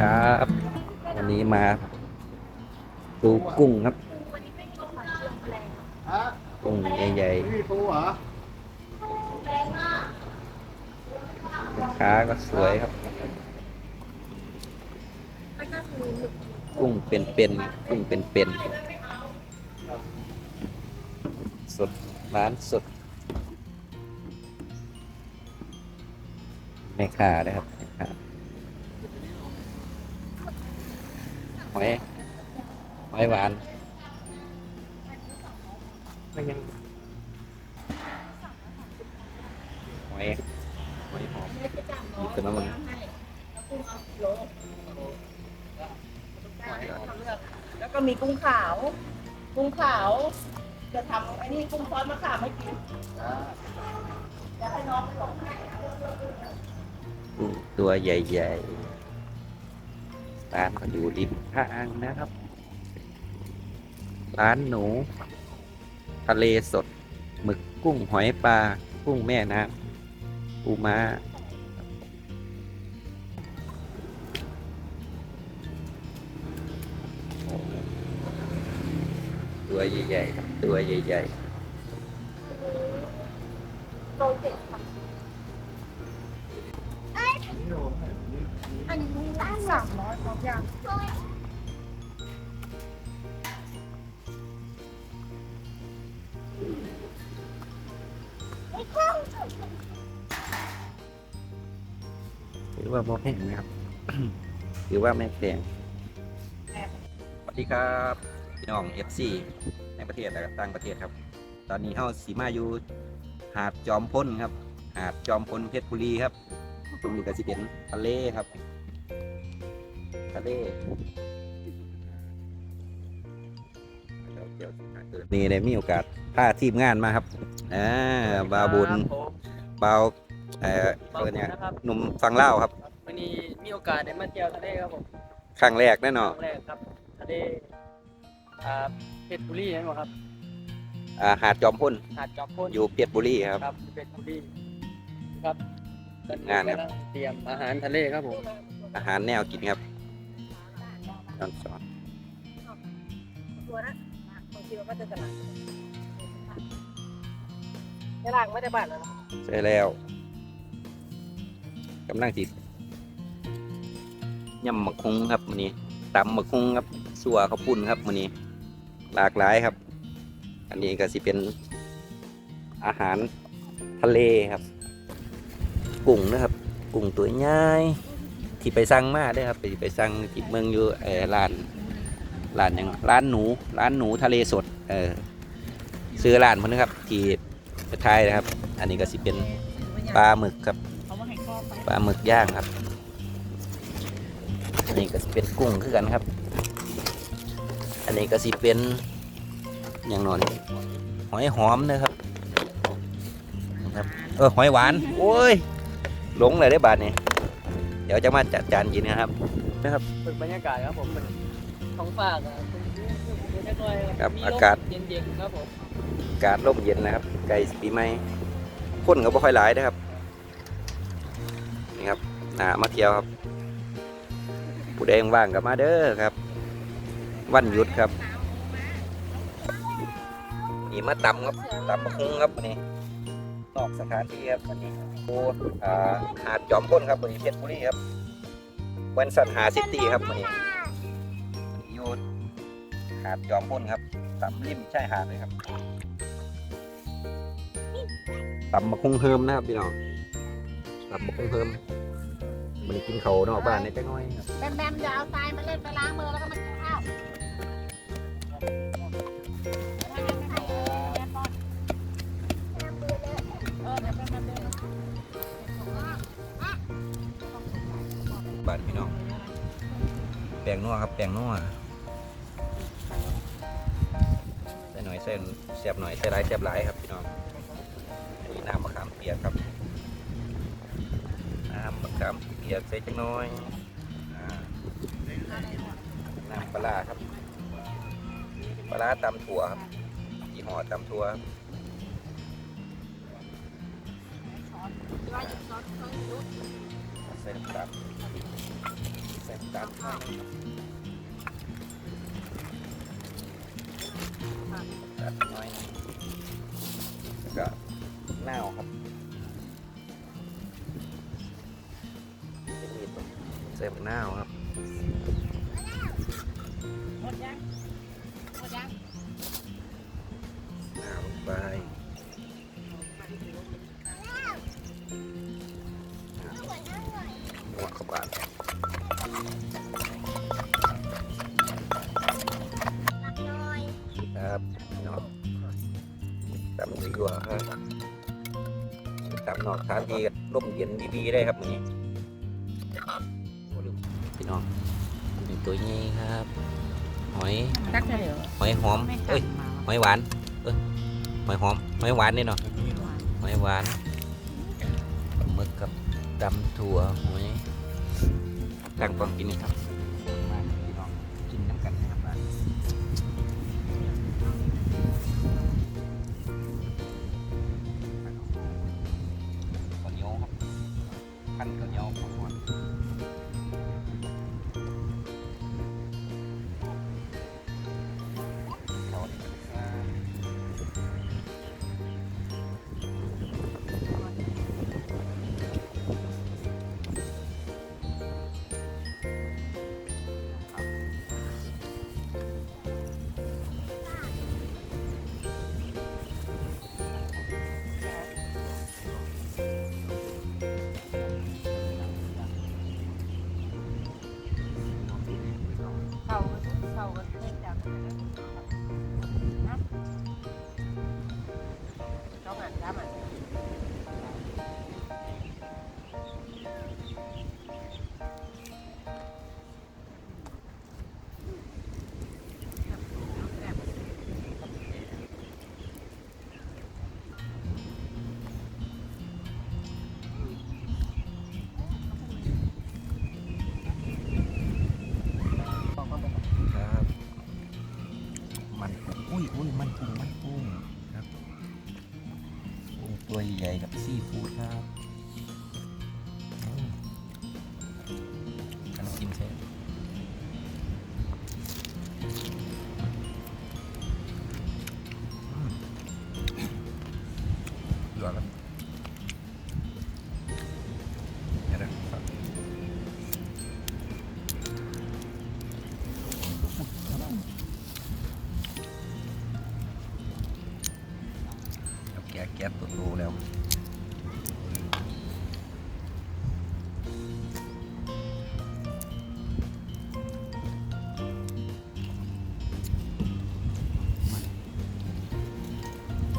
ครับ วันนี้มาดูกุ้งครับ กุ้งใหญ่ๆลูกค้าก็สวยครับ กุ้งเป็นๆกุ้งเป็นๆสดร้านสดแม่ค้านะครับแม่ค้าห อยหอยหวานไม่ยังหอยหอยหอมมีตัวน้ำมันแล้วก็มีกุ้งขาว กุ้งขาว จะทำไอ้นี่กุ้งซอสมะขามให้กินอยากให้น้องไปลองให้กุ้งตัวใหญ่ๆร้านก็อยู่ริม ทางนะครับ ร้านหนู ทะเลสด หมึกกุ้งหอยปลา กุ้งแม่น้ำปูม้าตัวใหญ่ๆครับตัวใหญ่โรเจ็ดค่ะอันนี้สามร้อยพร้อมยัง ๆถือว่าโมแพงนะครับถือว่าไม่แพงสวัสดีครับพี่น้อง FC ในประเทศและก็ต่างประเทศครับ ตอนนี้เฮาสีมาอยู่หาดจอมพ้นครับ หาดจอมพ้นเพชรบุรีครับตรงนี้ก็สิเป็นทะเลครับทะเลนี่ได้มีโอกาสพาทีมงานมาครับอ่าบาวบุญบาว เอ่อเปิดเนี่ยนะครับหนุ่มฟังเล่าวครับ วันนี้มีโอกาสได้มาเที่ยวทะเลครับผมครั้งแรกแน่คนอนรั้งแรกครับทะเลอ่าเพชรบุรีนั่นหรอครับอ่าหาดจอมพ้นหาดจอมพ่นอยู่เพชรบุรีครับ ครับเพชรบุรีครับตอนนี้งานครับ กำลังเตรียมอาหารทะเลครับผมอาหารแนวกินครับตอนสอนตัวนะบางทีเราก็จะตลาดตลาดไม่ได้บ้านแล้วนะใช่แล้ว กำลังติดยำหมักฮุงครับมื้อนี้ตำหมักฮุงครับสัวข้าวปุ้นครับมื้อนี้ หลากหลายครับ อันนี้ก็สิเป็นอาหารทะเลครับ กุ้งนะครับ กุ้งตัวใหญ่ที่ไปสั่งมาเด้ครับไปไปสั่งที่เมืองอยู่เออร้านร้านยังร้านหนูร้านหนูทะเลสด เออซื้อร้านเพิ่นนะครับที่ไทยนะครับ อันนี้ก็สิเป็นปลาหมึกครับ ปปลาหมึกย่างครับ อันนี้ก็สิเป็นกุ้งคือกันครับ อันนี้ก็สิเป็นอย่างนอนหอยหอมนะครับนะครับ เออหอยหวาน โอ้ยหลงเลยได้อบาทนี่เดี๋ยวจะมาจัดจานกินนะครับนะครับฝึกบรรยากาศครับผมเป็นท้องฟ้าครับเป็นเล็กน้อยครับมีลมอากาศเย็นๆครับผมอากาศร่มเย็นนะครับ ไก่ปีใหม่คนก็บ่ค่อยหลายนะครับนี่ครับ หนามาเที่ยวครับ ผู้ใดว่างๆก็มาเด้อครับ วันหยุดครับนี่มาตำครับตำมะคุงครับวันนี้นอกสถานที่ครับวันนี้โอ้หาดจอมพ้นครับวันนี้เพชรบุรีครับวันสันหาซิตี้ครับวันนี้อยู่หาดจอมพ้นครับตำริมชายหาดเลยครับตำมะคุงเฮิมนะครับพี่น้องตำมะคุงเฮิม วันนี้กินเขาวนอกบ้านในจังน้อยครับแบมแบมอย่าเอาทรายมาเล่นไปล้างมือแล้วก็มากินข้าวเออเดี๋ยวแบมแบมเดินบ้านพี่น้องแปลงนัวครับแปลงนัวใส่หน่อยใส่เสียบหน่อยใส่หลายเสียบหลายครับพี่น้องอันนี้น้ำมะขามเปียกครับน้ำมะขามเปียก ใส่จังน้อยน้ำปลาครับ ปลาร้าตำถั่วครับยี่ห้อตำถั่วครับว่าอยู่ซอสซอสยุใส่น้ำตาลใส่น้ำตาลข้างนะครับตัดน้อยนะแล้วก็หน้าวครับ ส่หน้าวครับหมดยังหมดยังน้าวลงไปหัวเข้าไปครับเน้องตำดีกว่าครับตำนอกทานดีร่มเย็นดีๆได้ครับวันนี้ พี่น้องอันนี้ตัวนี้ครับหอยตักได้เหรอหอยหอมเอ้ยหอยหวานเอ้ยหอยหอมหอยหวานนี่เนาะหอยหวานปลาหมึกกับตำถั่วหอยตั้งกองกินนี่ครับ ตัวใหญ่ๆกับซีฟู้ดครับ กะแกะตัวโตแล้ว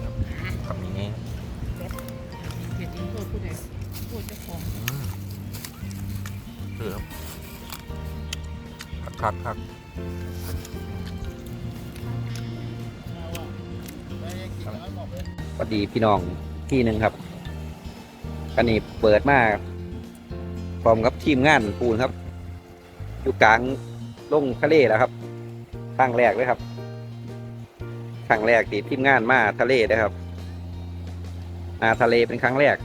ครับทำอย่างนี้เห็นอินโทรพูดเลยพูดเจ้าของอืมเออครับครับครั ดีพี่น้องที่หนึ่งครับกันนี้เปิดมากพร้อมกับทีมงานปูนครับ อยู่กลางลงทะเลแล้วครับครั้งแรกเลยครับครั้งแรกที่ทีมงานมาทะเลนะครับมาทะเลเป็นครั้งแรก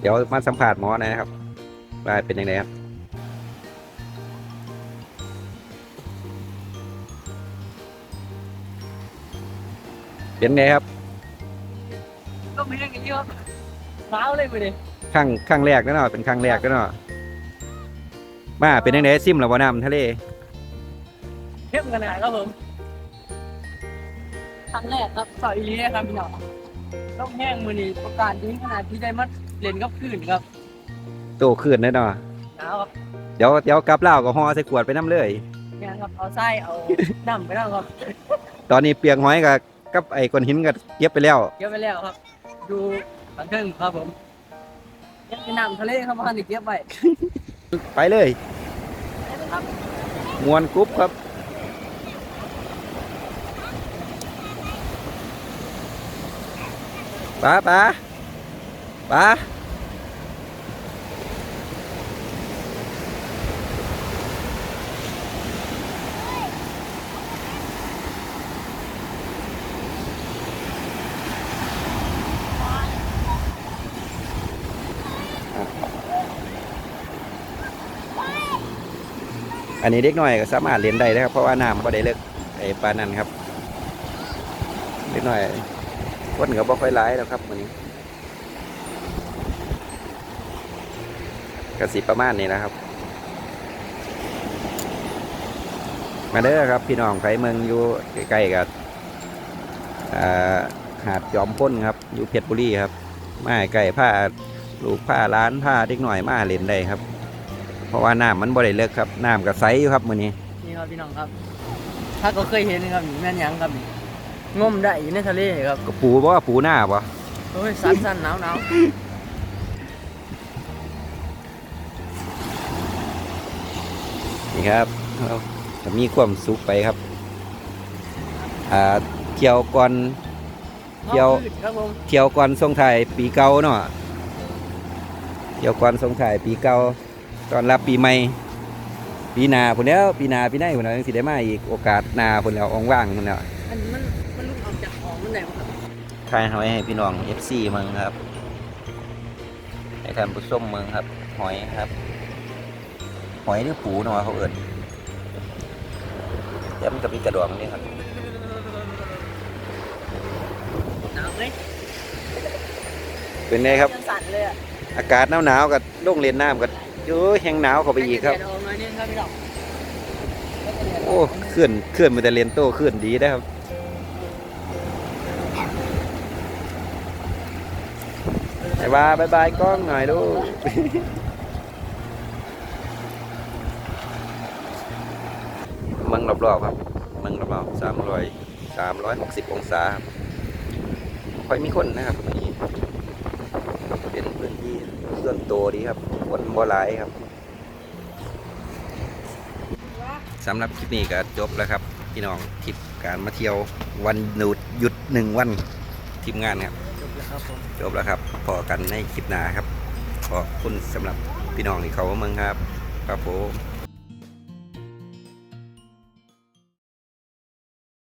เดี๋ยวมาสัมผัสหมอนะครับว่าเป็นยังไงครับ เป็นไงครับก็ไม่ได้กันเยอะเมาเลยไปดิครั้งครั้งแรกแล้วเนาะเป็นครั้งแรกแล้วเนาะมาเป็นยังไงซิมหรือว่าน้ำทะเลเข้มขนาดครับผมครั้งแรกครับสอยอีเลียครับพี่น้องต้องแห้งมือนี่ประกาศดีขนาดที่ได้มาเล่นกับคลื่นครับโตขึ้นแน่เนาะหนาวครับเดี๋ยวเดี๋ยวกลับเล่าวก็ห่อใส่ขวดไปน้ำเลยเนี่ยครับเอาไส้เอาน้ำไปแล้วครับ ตอนนี้เปียกหอยกับ กับไอ้ก้อนหินก็เก็บไปแล้ว เก็บไปแล้วครับ ดูบันเทิงครับผมยังเป็นน้ำทะเลครับพันธุ์เก็บไว้ไปเลยครับมวนกรุ๊ปครับป้าป้าป้า อันนี้เด็กน้อยก็สามารถเล่นได้นะครับ เพราะว่าน้ำก็ได้เลิกไอ้ปลานนั้นครับเด็กน้อยคนก็บ่ค่อยร้ายแล้วครับวันนี้กสิประมาณนี้นะครับ มาเด้อครับ พี่น้องไผเมืองอยู่ใกล้ๆกับหาดจอมพ้นครับ อยู่เพชรบุรีครับมาใกล้ผ้าลูกผ้าร้านผ้าเด็กหน่อยมาเล่นได้ครับ เพราะว่าน้ำมันบ่ได้เลิกครับน้ำก็ใสอยู่ครับมื้อนี้นี่ครับพี่น้องครับ ถ้าก็เคยเห็นนะครับนี่แม่นหยังครับนี่งมได้อยู่ในทะเลครับก็ปูบ่ว่าปูหน้าบ่โอ้ยสั้นสั้นหนาวหนาวนี่ครับเราจะมีความสุขไปครับอ่าเที่ยวก่อนเดี๋ยวขึ้นครับผมเที่ยวก่อนส่งท้ายปีเก่าเนาะเที่ยวก่อนส่งท้ายปีเก่า ตอนรับปีใหม่ ปีหน้าพุ่นแล้ว ปีหน้าปีหน้าพุ่นแล้วจังสิได้มาอีกโอกาสหน้าพุ่นแล้วว่างๆพุ่นแล้วอันนี้มันมันลุกออกจากของมันไหนวะครับทายหอยให้พี่น้อง FC มึงครับให้ท่านผู้ชมมึงครับ หอยครับ หอยหรือปูเนาะเขาเอิ้นแต่มันก็มีกระดองนี่ครับหนาวไหมเป็นไงครับ ยังสั่นเลยอะอากาศหนาวๆกับลงเล่นน้ำกับ เยอะแห้งหนาวเข้าไปอีกครับ โอ้เคลื่อนเคลื่อนมันแต่เรียนโตเคลื่อนดีนะครับบายบายบายบายกล้องหน่อยดูมืองรอบๆครับมืองรอบๆสามร้อยสามร้อยหกสิบองศาค่อยมีคนนะครับนี้ ส่วนตัวดีครับคนบ่หลายครับสำหรับคลิปนี้ก็จบแล้วครับ พี่น้องทริปการมาเที่ยววันหยุดหยุดหนึ่งวันทีมงานครับ จบแล้วครับจบแล้วครับพอกันในคลิปหน้าครับขอบคุณสำหรับพี่น้องที่เขาเมืองครับ ครับผม